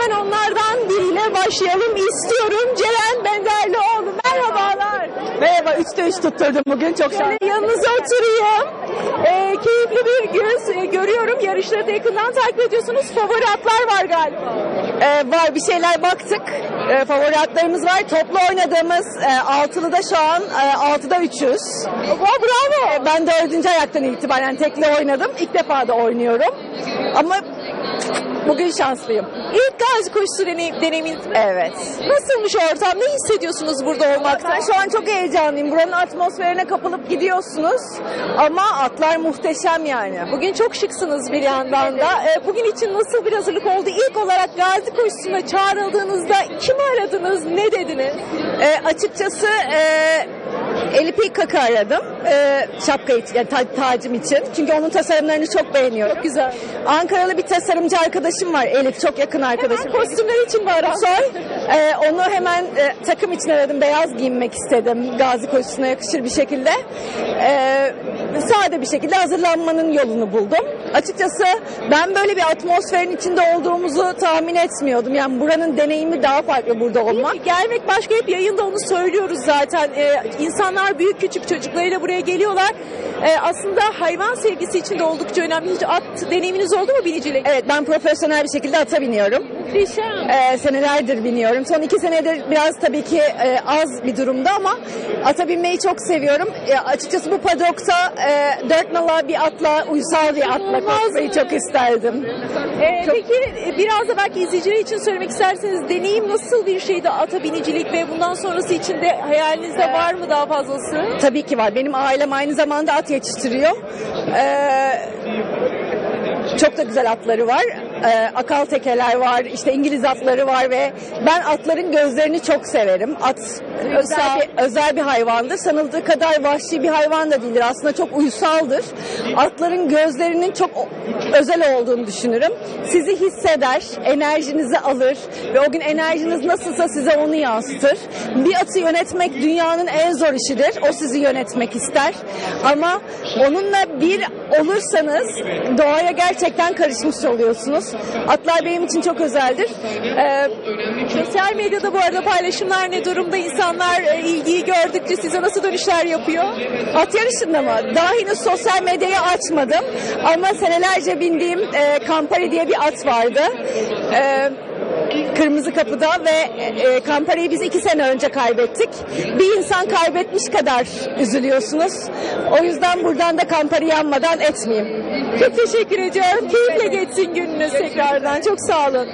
hemen onlardan biriyle başlayalım istiyorum. Ceren Benderlioğlu. Merhabalar. Merhaba, 3'te 3 tutturdum bugün. Çok şanslı. Şöyle yanınıza oturayım. Ee, keyifli bir gün. Ee, görüyorum yarışları da yakından takip ediyorsunuz. Favori atlar var galiba. Ee, var bir şeyler baktık. Ee, favori atlarımız var. Toplu oynadığımız e, altılıda şu an e, 6'da 300. Aa, bravo. Ben dördüncü ayaktan itibaren tekli oynadım. İlk defa da oynuyorum. Ama bugün şanslıyım. İlk gazi koşusu deneyim, deneyiminiz mi? Evet. Nasılmış ortam? Ne hissediyorsunuz burada olmaktan? Ben şu an çok heyecanlıyım. Buranın atmosferine kapılıp gidiyorsunuz. Ama atlar muhteşem yani. Bugün çok şıksınız bir yandan da. Ee, bugün için nasıl bir hazırlık oldu? İlk olarak gazi koşusuna çağrıldığınızda kimi aradınız? Ne dediniz? E, açıkçası e, Elif Kaka aradım. E, şapka için, yani ta- tacım için. Çünkü onun tasarımlarını çok beğeniyorum. Çok güzel. Ankaralı bir tasarımcı arkadaşım var. Elif çok yakın arkadaşım. Kostümler için aradın? Soy. E, onu hemen e, takım için aradım. Beyaz giyinmek istedim. Gazi koşusuna yakışır bir şekilde. E, sade bir şekilde hazırlanmanın yolunu buldum. Açıkçası ben böyle bir atmosferin içinde olduğumuzu tahmin etmiyordum. Yani buranın deneyimi daha farklı burada olmak. Gelmek başka hep yayında onu söylüyoruz zaten. Ee, insanlar büyük küçük çocuklarıyla buraya geliyorlar. Ee, aslında hayvan sevgisi için de oldukça önemli. Hiç at deneyiminiz oldu mu biniciyle? Evet ben profesyonel bir şekilde ata biniyorum. Muhteşem. Ee, senelerdir biniyorum. Son iki senedir biraz tabii ki e, az bir durumda ama ata binmeyi çok seviyorum. E, açıkçası bu padokta e, dört nala bir atla, uysal bir atla koşmayı çok isterdim. Ee, peki e, biraz da belki izleyiciler için söylemek isterseniz deneyim nasıl bir şeydi ata binicilik ve bundan sonrası için de hayalinizde var mı daha fazlası? Tabii ki var. Benim ailem aynı zamanda at yetiştiriyor. Ee, çok da güzel atları var. Ee, akal tekeler var, işte İngiliz atları var ve ben atların gözlerini çok severim. At özel bir, özel bir hayvandır. Sanıldığı kadar vahşi bir hayvan da değildir. Aslında çok uysaldır. Atların gözlerinin çok özel olduğunu düşünürüm. Sizi hisseder, enerjinizi alır ve o gün enerjiniz nasılsa size onu yansıtır. Bir atı yönetmek dünyanın en zor işidir. O sizi yönetmek ister. Ama onunla bir olursanız doğaya gerçekten karışmış oluyorsunuz. Atlar benim için çok özeldir. Ee, Sosyal medyada bu arada paylaşımlar ne durumda? İnsanlar e, ilgiyi gördükçe size nasıl dönüşler yapıyor? At yarışında mı? Daha henüz sosyal medyayı açmadım. Ama senelerce bindiğim e, Campari diye bir at vardı. E, Kırmızı Kapı'da ve e, Campari'yi biz iki sene önce kaybettik. Bir insan kaybetmiş kadar üzülüyorsunuz. O yüzden buradan da Campari yanmadan etmeyeyim. Çok teşekkür ediyorum. Keyifle geçsin gününüz tekrardan. Çok sağ olun.